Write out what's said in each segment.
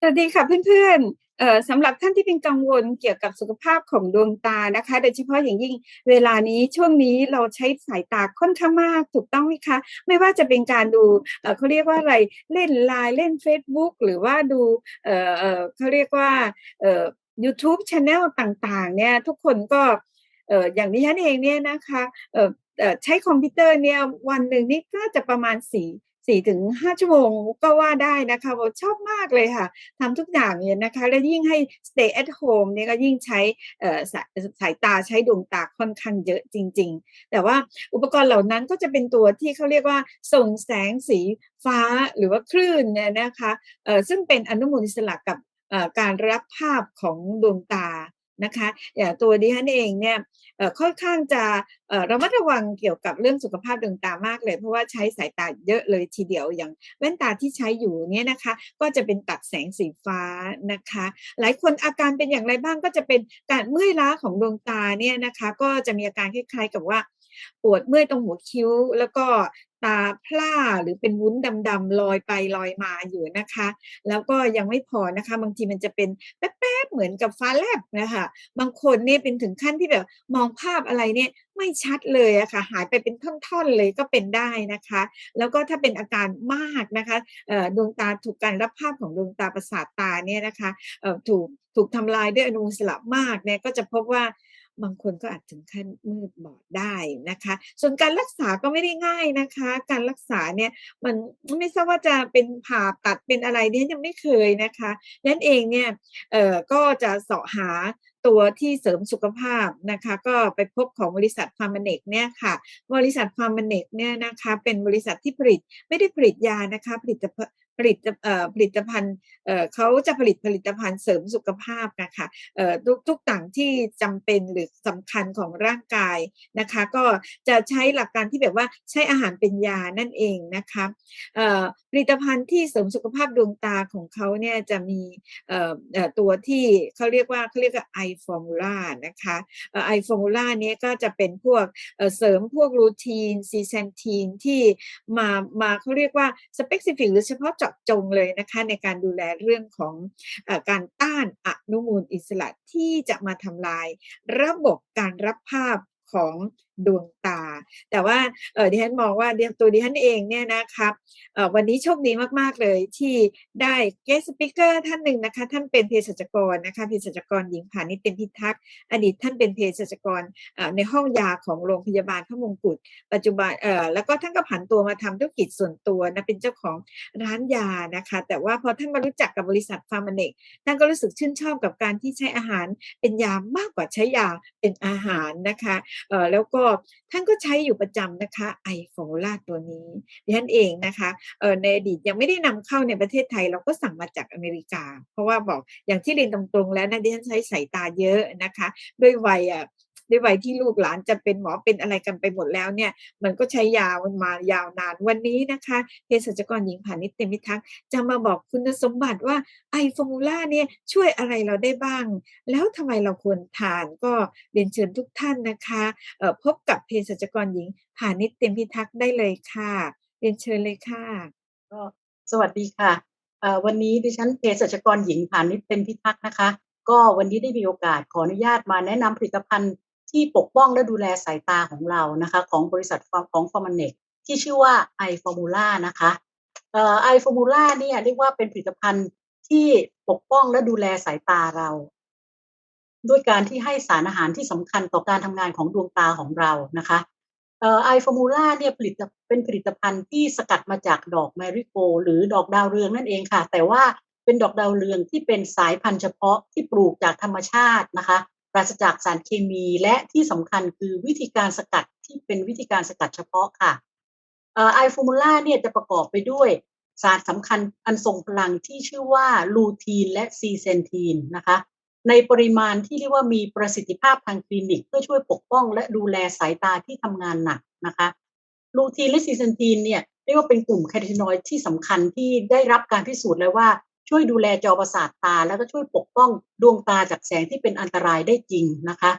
สวัสดีค่ะเพื่อนๆเอ่อสำหรับท่านที่เป็นกังวลเกี่ยวกับสุขภาพของดวงตานะคะ โดยเฉพาะอย่างยิ่งเวลานี้ช่วงนี้เราใช้สายตาค่อนข้างมากถูกต้องไหมคะ ไม่ว่าจะเป็นการดูเอ่อเขาเรียกว่าอะไรเล่นไลน์เล่น Facebook หรือว่าดูเอ่อเอ่อเขาเรียกว่าเอ่อ YouTube Channel ต่างๆ เนี่ยทุกคนก็เอ่ออย่างดิฉันเองเนี่ยนะคะเอ่อใช้คอมพิวเตอร์เนี่ยวันหนึ่งนี่ก็จะประมาณสี่ สี่ถึงห้าชั่วโมงก็ว่าได้นะคะโบชอบมากเลยค่ะทำทุกอย่างเนี่ยนะคะ และยิ่งให้ stay at home เนี่ยก็ยิ่งใช้สายสายตาใช้ดวงตาค่อนข้างเยอะจริง ๆ แต่ว่าอุปกรณ์เหล่านั้นก็จะเป็นตัวที่เขาเรียกว่าส่งแสงสีฟ้าหรือว่าคลื่นเนี่ยนะคะซึ่งเป็นอนุมูลอิสระกับการรับภาพของดวงตา นะคะอย่างตัวดิฉันเองเนี่ยค่อนข้างจะระมัดระวังเกี่ยวกับเรื่องสุขภาพดวงตามากเลย เพราะว่าใช้สายตาเยอะเลยทีเดียวอย่างแว่นตาที่ใช้อยู่เนี่ยนะคะ ก็จะเป็นตัดแสงสีฟ้านะคะ หลายคนอาการเป็นอย่างไรบ้างก็จะเป็นการเมื่อยล้าของดวงตาเนี่ยนะคะ ก็จะมีอาการคล้ายๆกับว่า ปวดเมื่อยตรงหัวคิ้ว แล้วก็ตาพร่าหรือเป็นวุ้นดำๆลอยไปลอยมาอยู่นะคะ แล้วก็ยังไม่พอนะคะ บางทีมันจะเป็นแบเหมือนกับฟ้าแลบนะคะบางคนเนี่ยเป็นถึงขั้นที่แบบมองภาพอะไรเนี่ยไม่ชัดเลยอะค่ะหายไปเป็นท่อนๆเลยก็เป็นได้นะคะ แล้วก็ถ้าเป็นอาการมากนะคะดวงตาถูกการรับภาพของดวงตาประสาทตาเนี่ยนะคะถูกถูกทำลายด้วยอนุมูลอิสระมากเนี่ยก็จะพบว่า บางคนก็อาจถึงขั้นมืดบอดได้นะคะ ส่วนการรักษาก็ไม่ได้ง่ายนะคะ การรักษาเนี่ยมันไม่ทราบว่าจะเป็นผ่าตัดเป็นอะไรเนี่ยยังไม่เคยนะคะนั่นเองเนี่ยเอ่อก็จะเสาะหาตัวที่เสริมสุขภาพนะคะ ก็ไปพบของบริษัทฟาร์มเนกเนี่ยค่ะ บริษัทฟาร์มเนกเนี่ยนะคะ เป็นบริษัทที่ผลิตไม่ได้ผลิตยานะคะผลิต ผลิตผลิตภัณฑ์เขาจะผลิตผลิตภัณฑ์เสริมสุขภาพนะคะทุกทุกต่างที่จำเป็นหรือสำคัญของร่างกายนะคะ ก็จะใช้หลักการที่แบบว่าใช้อาหารเป็นยานั่นเองนะคะผลิตภัณฑ์ที่เสริมสุขภาพดวงตาของเขาเนี่ยจะมีตัวที่เขาเรียกว่าเขาเรียกว่าไอฟอร์มูล่านะคะไอฟอร์มูล่านี้ก็จะเป็นพวกเอ่อเสริมพวกรูทีนซีเซนทีนที่มามาเขาเรียกว่าสเปกซิฟิกหรือเฉพาะเจาะจงเลยนะคะในการดูแลเรื่องของอการต้านอนุมูลอิสระที่จะมาทำลายระบบการรับภาพของ ดวงตา แต่ว่าเออดิฉันมองว่าตัวดิฉันเองเนี่ยนะครับเออวันนี้โชคดีมาก ๆ เลยที่ได้ guest speaker ท่านหนึ่งนะคะ ท่านเป็นเภสัชกรนะคะเภสัชกรหญิงผ่านิเป็นพิทักษ์อดีตท่านเป็นเภสัชกรในห้องยาของโรงพยาบาลพระมงกุฎปัจจุบันเออแล้วก็ท่านก็ผันตัวมาทำธุรกิจส่วนตัวนะเป็นเจ้าของร้านยานะคะ แต่ว่าพอท่านมารู้จักกับบริษัทฟาร์มเนกท่านก็รู้สึกชื่นชอบกับการที่ใช้อาหารเป็นยามากกว่าใช้ยาเป็นอาหารนะคะเออแล้วก็ท่านก็ใช้อยู่ประจำนะคะไอโฟล่าตัวนี้ดิฉันเองนะคะเออในอดีตยังไม่ได้นำเข้าในประเทศไทย เราก็สั่งมาจากอเมริกา เพราะว่าบอกอย่างที่เรียนตรงๆแล้วนะดิฉันใช้สายตาเยอะนะคะ ด้วยวัยอะ ด้วยวัยที่ลูกหลานจะเป็นหมอเป็นอะไรกันไปหมดแล้วเนี่ย มันก็ใช้ยาวมายาวนานวันนี้นะคะเภสัชกรหญิงผานิชเตมพิทักษ์จะมาบอกคุณสมบัติว่าไอฟอร์มูล่าเนี่ยช่วยอะไรเราได้บ้าง แล้วทำไมเราควรทานก็เรียนเชิญทุกท่านนะคะพบกับเภสัชกรหญิงผานิชเตมพิทักษ์ได้เลยค่ะ เรียนเชิญเลยค่ะก็สวัสดีค่ะวันนี้ดิฉันเภสัชกรหญิงผานิชเต็มพิทักษ์นะคะ ก็วันนี้ได้มีโอกาสขออนุญาตมาแนะนำผลิตภัณฑ์ ที่ปกป้องและดูแลสายตาของเรานะคะของบริษัทของฟอร์มเนกที่ชื่อว่าไอฟอร์มูล่านะคะไอฟอร์มูล่าเนี่ยเรียกว่าเป็นผลิตภัณฑ์ที่ปกป้องและดูแลสายตาเรา ด้วยการที่ให้สารอาหารที่สำคัญต่อการทำงานของดวงตาของเรานะคะไอฟอร์มูล่าเนี่ยผลิตเป็นผลิตภัณฑ์ที่สกัดมาจากดอกแมริโก หรือดอกดาวเรืองนั่นเองค่ะ แต่ว่าเป็นดอกดาวเรืองที่เป็นสายพันธุ์เฉพาะที่ปลูกจากธรรมชาตินะคะ ราศจากสารเคมี และที่สำคัญคือวิธีการสกัดที่เป็นวิธีการสกัดเฉพาะค่ะไอฟอร์มูล่าเนี่ยจะประกอบไปด้วยสารสำคัญอันทรงพลังที่ชื่อว่าลูทีนและซีเซนทีนนะคะในปริมาณที่เรียกว่ามีประสิทธิภาพทางคลินิก เพื่อช่วยปกป้องและดูแลสายตาที่ทำงานหนักนะคะลูทีนและซีเซนทีนเนี่ยเรียกว่าเป็นกลุ่มแคโรทีนอยด์ที่สำคัญที่ได้รับการพิสูจน์แล้วว่า ช่วยดูแลจอประสาทตา แล้วก็ช่วยปกป้องดวงตาจากแสงที่เป็นอันตรายได้จริงนะคะ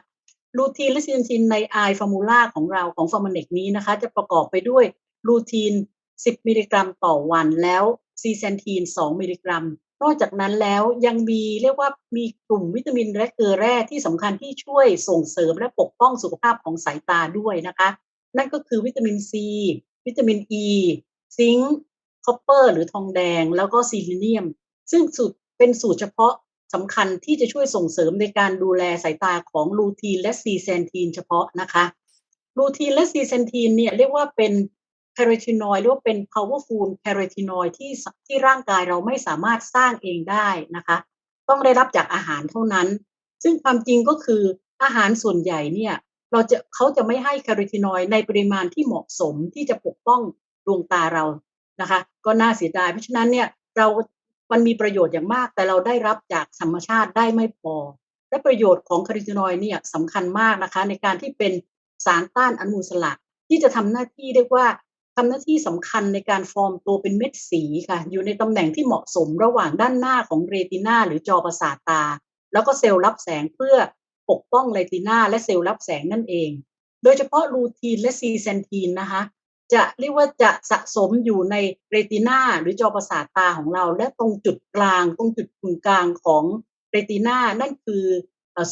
ลูทีนและซีนซินในไอฟอร์มูล่าของเราของฟอร์มเนกนี้นะคะ จะประกอบไปด้วยลูทีน 10 มิลลิกรัมต่อวันแล้วซีเซนทีน 2 มิลลิกรัม นอกจากนั้นแล้วยังมีเรียกว่ามีกลุ่มวิตามินและเกลือแร่ที่สำคัญที่ช่วยส่งเสริมและปกป้องสุขภาพของสายตาด้วยนะคะ นั่นก็คือวิตามินซีวิตามินอีซิงค์คอปเปอร์หรือทองแดง แล้วก็ซีลิเนียม ซึ่งสูตรเป็นสูตรเฉพาะสำคัญที่จะช่วยส่งเสริมในการดูแลสายตาของลูทีนและซีเซนทีนเฉพาะนะคะลูทีนและซีเซนทีนเนี่ยเรียกว่าเป็นแคโรทีนอยด์หรือว่าเป็น powerful แคโรทีนอยด์ที่ที่ร่างกายเราไม่สามารถสร้างเองได้นะคะ ต้องได้รับจากอาหารเท่านั้น ซึ่งความจริงก็คืออาหารส่วนใหญ่เนี่ยเราจะเขาจะไม่ให้แคโรทีนอยด์ในปริมาณที่เหมาะสมที่จะปกป้องดวงตาเรานะคะ ก็น่าเสียดายเพราะฉะนั้นเนี่ยเรา มันมีประโยชน์อย่างมาก แต่เราได้รับจากธรรมชาติได้ไม่พอ และประโยชน์ของคาร์ดินอยด์เนี่ยสำคัญมากนะคะ ในการที่เป็นสารต้านอนุมูลอิสระที่จะทำหน้าที่เรียกว่าทำหน้าที่สำคัญในการฟอร์มตัวเป็นเม็ดสีค่ะ อยู่ในตำแหน่งที่เหมาะสมระหว่างด้านหน้าของเรตินาหรือจอประสาทตา แล้วก็เซลล์รับแสงเพื่อปกป้องเรตินาและเซลล์รับแสงนั่นเอง โดยเฉพาะลูทีนและซีเซนทีนนะคะ จะเรียกว่าจะสะสมอยู่ในเรตินาหรือจอประสาทตาของเรา และตรงจุดกลาง ตรงจุดกึ่งกลางของเรตินานั่นคือ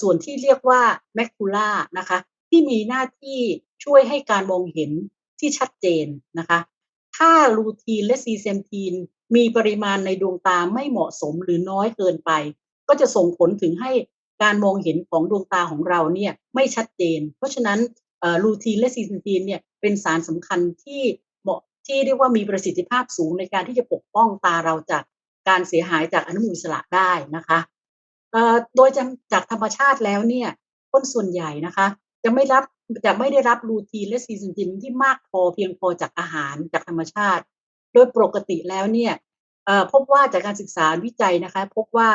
ส่วนที่เรียกว่าแมคคูล่านะคะที่มีหน้าที่ช่วยให้การมองเห็นที่ชัดเจนนะคะถ้าลูทีนและซีเซนทีนมีปริมาณในดวงตาไม่เหมาะสมหรือน้อยเกินไป ก็จะส่งผลถึงให้การมองเห็นของดวงตาของเราเนี่ยไม่ชัดเจน เพราะฉะนั้น ลูทีนและซีเซนทีนเนี่ยเป็นสารสำคัญที่เหมาะที่เรียกว่ามีประสิทธิภาพสูงในการที่จะปกป้องตาเราจากการเสียหายจากอนุมูลอิสระได้นะคะโดยจากธรรมชาติแล้วเนี่ยคนส่วนใหญ่นะคะ จะไม่รับจะไม่ได้รับลูทีนและซีเซนทีนที่มากพอเพียงพอจากอาหารจากธรรมชาติ โดยปกติแล้วเนี่ยพบว่าจากการศึกษาวิจัยนะคะ พบว่า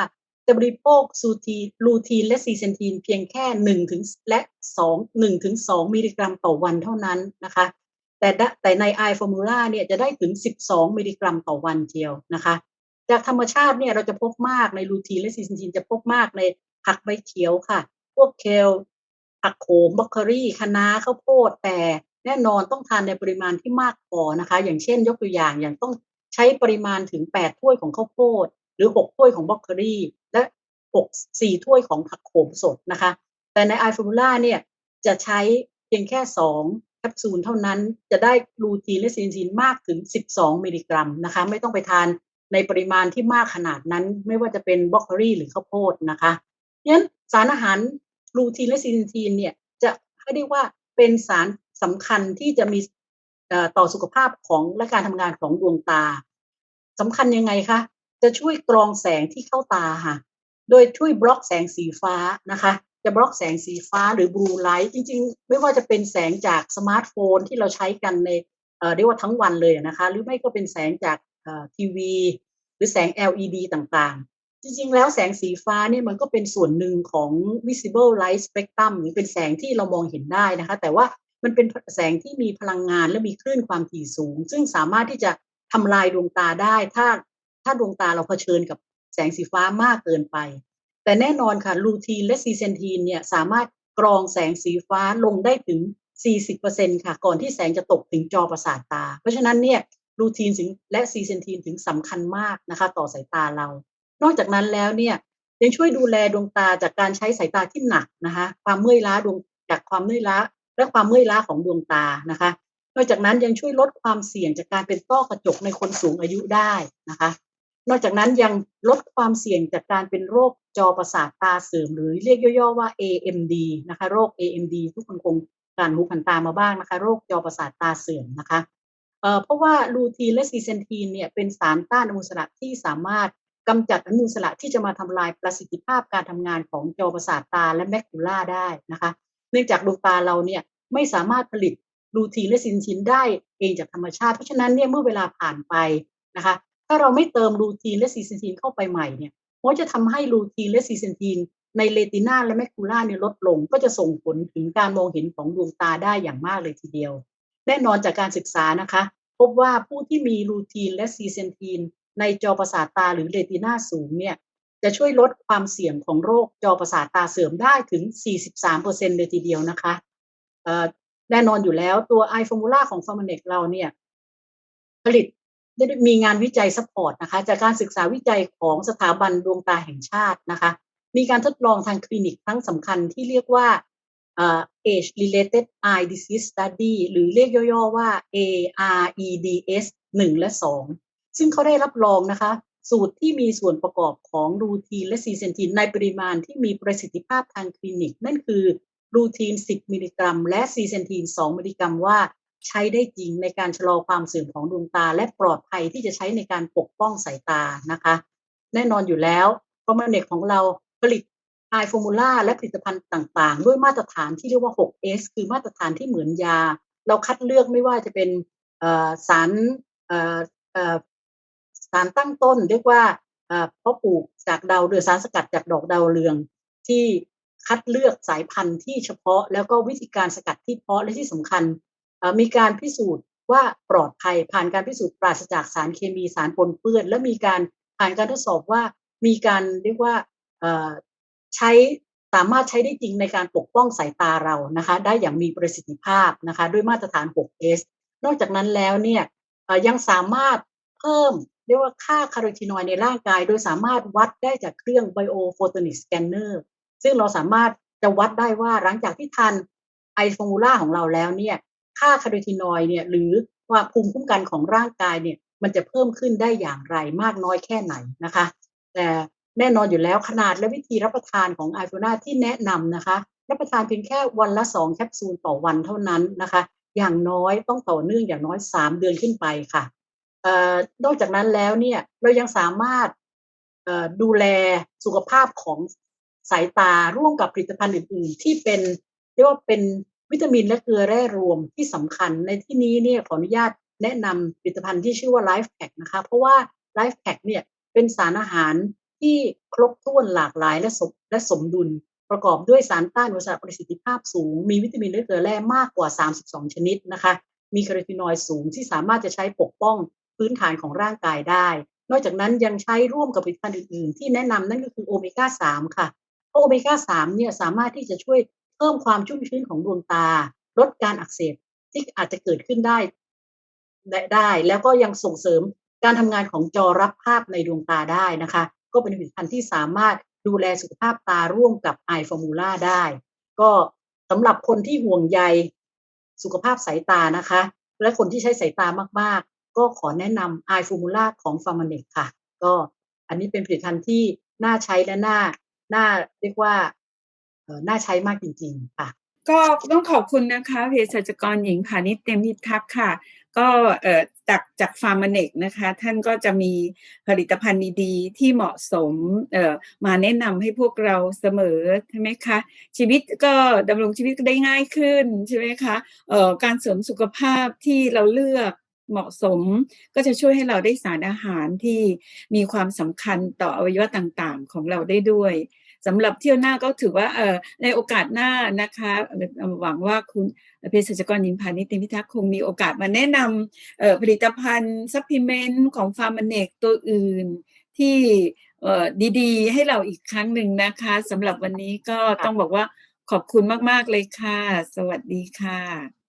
จะบริโภคซูทีลูทีนและซีเซนทีนเพียงแค่หนึ่งถึงและสองหนึ่งถึงสองมิลลิกรัมต่อวันเท่านั้นนะคะ แต่แต่ในไอฟอร์มูล่าเนี่ยจะได้ถึง 12 มิลลิกรัมต่อวันเดียวนะคะ จากธรรมชาติเนี่ยเราจะพบมากในลูทีนและซีเซนทีนจะพบมากในผักใบเขียวค่ะ พวกเคลผักโขมบล็อกเกอรี่คะน้าข้าวโพดแต่แน่นอนต้องทานในปริมาณที่มากพอนะคะ อย่างเช่นยกตัวอย่างอย่างต้องใช้ปริมาณถึง 8 ถ้วยของข้าวโพด หรือ 6 ถ้วยของบล็อกเกอรี่ 6 4 ถ้วยของผักโขมสดนะคะ แต่ในไอฟอร์มูล่าเนี่ยจะใช้เพียงแค่ 2 แคปซูลเท่านั้นจะได้ลูทีนและซีนซีนมากถึง 12 มิลลิกรัมนะคะ ไม่ต้องไปทานในปริมาณที่มากขนาดนั้น ไม่ว่าจะเป็นบล็อกเกอรี่หรือข้าวโพดนะคะเพราะฉะนั้นสารอาหารลูทีนและซีนซีนเนี่ยจะให้ได้ว่าเป็นสารสำคัญที่จะมีต่อสุขภาพของและการทำงานของดวงตาสำคัญยังไงคะจะช่วยกรองแสงที่เข้าตาค่ะ โดยช่วยบล็อกแสงสีฟ้านะคะจะบล็อกแสงสีฟ้าหรือบลูไลท์จริง ๆ ไม่ว่าจะเป็นแสงจากสมาร์ทโฟนที่เราใช้กันในเรียกว่าทั้งวันเลยนะคะ หรือไม่ก็เป็นแสงจากทีวี หรือแสง LED ต่างๆ จริงๆ แล้วแสงสีฟ้าเนี่ยมันก็เป็นส่วนหนึ่งของ visible light spectrum หรือเป็นแสงที่เรามองเห็นได้นะคะ แต่ว่ามันเป็นแสงที่มีพลังงานและมีคลื่นความถี่สูง ซึ่งสามารถที่จะทำลายดวงตาได้ ถ้าถ้าดวงตาเราเผชิญกับ แสงสีฟ้ามากเกินไป แต่แน่นอนค่ะลูทีนและซีเซนทีนเนี่ยสามารถกรองแสงสีฟ้าลงได้ถึง 40%ค่ะ ก่อนที่แสงจะตกถึงจอประสาทตา เพราะฉะนั้นเนี่ยลูทีนและซีเซนทีนถึงสำคัญมากนะคะ ต่อสายตาเรา นอกจากนั้นแล้วเนี่ยยังช่วยดูแลดวงตาจากการใช้สายตาที่หนักนะคะความเมื่อยล้าดวงจากความเมื่อยล้าและความเมื่อยล้าของดวงตานะคะ นอกจากนั้นยังช่วยลดความเสี่ยงจากการเป็นต้อกระจกในคนสูงอายุได้นะคะ นอกจากนั้นยังลดความเสี่ยงจากการเป็นโรคจอประสาทตาเสื่อมหรือเรียกย่อๆว่า AMD นะคะโรค AMD ทุกคนคงการหูผ่านตามาบ้างนะคะ โรคจอประสาทตาเสื่อมนะคะเเพราะว่าลูทีนและซีเซนทีนเนี่ยเป็นสารต้านอนุมูลอิสระที่สามารถกำจัดอนุมูลอิสระที่จะมาทำลายประสิทธิภาพการทำงานของจอประสาทตาและแมคคูล่าได้นะคะ เนื่องจากดวงตาเราเนี่ยไม่สามารถผลิตลูทีนและซีเซนทีนได้เองจากธรรมชาติ เพราะฉะนั้นเนี่ยเมื่อเวลาผ่านไปนะคะ ถ้าเราไม่เติมลูทีนและซีเซนทีนเข้าไปใหม่เนี่ยมันจะทำให้ลูทีนและซีเซนทีนในเลตินาและแมคคูล่าเนี่ยลดลง ก็จะส่งผลถึงการมองเห็นของดวงตาได้อย่างมากเลยทีเดียว แน่นอนจากการศึกษานะคะ พบว่าผู้ที่มีลูทีนและซีเซนทีนในจอประสาทตาหรือเลตินาสูงเนี่ยจะช่วยลดความเสี่ยงของโรคจอประสาทตาเสื่อมได้ถึง 43%เลยทีเดียวนะคะแน่นอนอยู่แล้วตัวไอฟอร์มูล่าของฟอร์มเนกเราเนี่ยผลิต ได้มีงานวิจัยซัพพอร์ตนะคะ จากการศึกษาวิจัยของสถาบันดวงตาแห่งชาตินะคะ มีการทดลองทางคลินิกครั้งสำคัญที่เรียกว่าเอ่อ age related eye disease study หรือเรียกย่อๆว่า AREDS 1 และ 2 ซึ่งเขาได้รับรองนะคะ สูตรที่มีส่วนประกอบของรูทีนและซีเซนทีนในปริมาณที่มีประสิทธิภาพทางคลินิก นั่นคือรูทีน 10 มิลลิกรัม และซีเซนทีน 2 มิลลิกรัมว่า ใช้ได้จริงในการชะลอความเสื่อมของดวงตา และปลอดภัยที่จะใช้ในการปกป้องสายตานะคะ แน่นอนอยู่แล้วฟอร์มาเนกของเราผลิตไอฟอร์มูล่าและผลิตภัณฑ์ต่างๆ ด้วยมาตรฐานที่เรียกว่า 6S คือมาตรฐานที่เหมือนยา เราคัดเลือกไม่ว่าจะเป็นสารสารตั้งต้น เรียกว่าเอ่อเพาะปลูกจากดาวเรืองสารสกัดจากดอกดาวเรืองที่คัดเลือกสายพันธุ์ที่เฉพาะแล้วก็วิธีการสกัดที่เพาะและที่สำคัญ มีการพิสูจน์ว่าปลอดภัย ผ่านการพิสูจน์ปราศจากสารเคมีสารปนเปื้อน และมีการผ่านการทดสอบว่ามีการเรียกว่าใช้สามารถใช้ได้จริงในการปกป้องสายตาเรานะคะได้อย่างมีประสิทธิภาพนะคะด้วยมาตรฐาน 6S นอกจากนั้นแล้วเนี่ยยังสามารถเพิ่มเรียกว่าค่าคาร์โรทีนอยด์ในร่างกาย โดยสามารถวัดได้จากเครื่อง Biophotonic Scanner ซึ่งเราสามารถจะวัดได้ว่าหลังจากที่ทานไอฟอร์มูล่าของเราแล้วเนี่ย ค่าคาร์โรทีนอยด์เนี่ยหรือว่าภูมิคุ้มกันของร่างกายเนี่ยมันจะเพิ่มขึ้นได้อย่างไรมากน้อยแค่ไหนนะคะ แต่แน่นอนอยู่แล้วขนาดและวิธีรับประทานของไอโฟนาที่แนะนำนะคะ รับประทานเพียงแค่วันละ 2 แคปซูลต่อวันเท่านั้นนะคะ อย่างน้อยต้องต่อเนื่องอย่างน้อย 3 เดือนขึ้นไปค่ะออนอกจากนั้นแล้วเนี่ยเรายังสามารถดูแลสุขภาพของสายตาร่วมกับผลิตภัณฑ์อื่น ๆ ที่เป็นเรียกว่าเป็น วิตามินและเกลือแร่รวมที่สำคัญในที่นี้เนี่ยขออนุญาตแนะนำผลิตภัณฑ์ที่ชื่อว่า Life Pack นะคะ เพราะว่า Life Pack เนี่ยเป็นสารอาหารที่ครบถ้วนหลากหลายและสมและสมดุล ประกอบด้วยสารต้านอนุมูลอิสระประสิทธิภาพสูง มีวิตามินและเกลือแร่มากกว่า 32 ชนิดนะคะ มีคาร์โรทีนอยด์สูงที่สามารถจะใช้ปกป้องพื้นฐานของร่างกายได้ นอกจากนั้นยังใช้ร่วมกับผลิตภัณฑ์อื่นๆ ที่แนะนำนั่นก็คือโอเมก้า 3 ค่ะเพราะโอเมก้า 3 เนี่ยสามารถที่จะช่วย พิ่มความชุ่มชื้นของดวงตา ลดการอักเสบที่อาจจะเกิดขึ้นได้ได้ได้ แล้วก็ยังส่งเสริมการทำงานของจอรับภาพในดวงตาได้นะคะ ก็เป็นผลิตภัณฑ์ที่สามารถดูแลสุขภาพตาร่วมกับไอฟอร์มูล่าได้ ก็สำหรับคนที่ห่วงใยสุขภาพสายตานะคะ และคนที่ใช้สายตามาก ๆ ก็ขอแนะนำไอฟอร์มูล่าของฟาร์มเนกค่ะ ก็อันนี้เป็นผลิตภัณฑ์ที่น่าใช้และน่าน่าเรียกว่า น่าใช้มากจริง ๆ ค่ะ ก็ต้องขอบคุณนะคะเภสัชกรหญิงพาณิชเต็มพิทักษ์ค่ะ ก็จากจากฟาร์มเนกนะคะ ท่านก็จะมีผลิตภัณฑ์ดีๆ ที่เหมาะสมมาแนะนำให้พวกเราเสมอใช่ไหมคะ ชีวิตก็ดำรงชีวิตก็ได้ง่ายขึ้นใช่ไหมคะการเสริมสุขภาพที่เราเลือกเหมาะสมก็จะช่วยให้เราได้สารอาหารที่มีความสำคัญต่ออวัยวะต่างๆ ของเราได้ด้วย สำหรับเที่ยวหน้าก็ถือว่าเอ่อในโอกาสหน้านะคะหวังว่าคุณเภสัชกรหญิงพาณิต็มพิทักษ์คงมีโอกาสมาแนะนำผลิตภัณฑ์ซัพพลีเมนต์ของฟาร์มเนกตัวอื่นที่ดีๆ ให้เราอีกครั้งหนึ่งนะคะสำหรับวันนี้ก็ต้องบอกว่าขอบคุณมาก ๆ เลยค่ะ สวัสดีค่ะ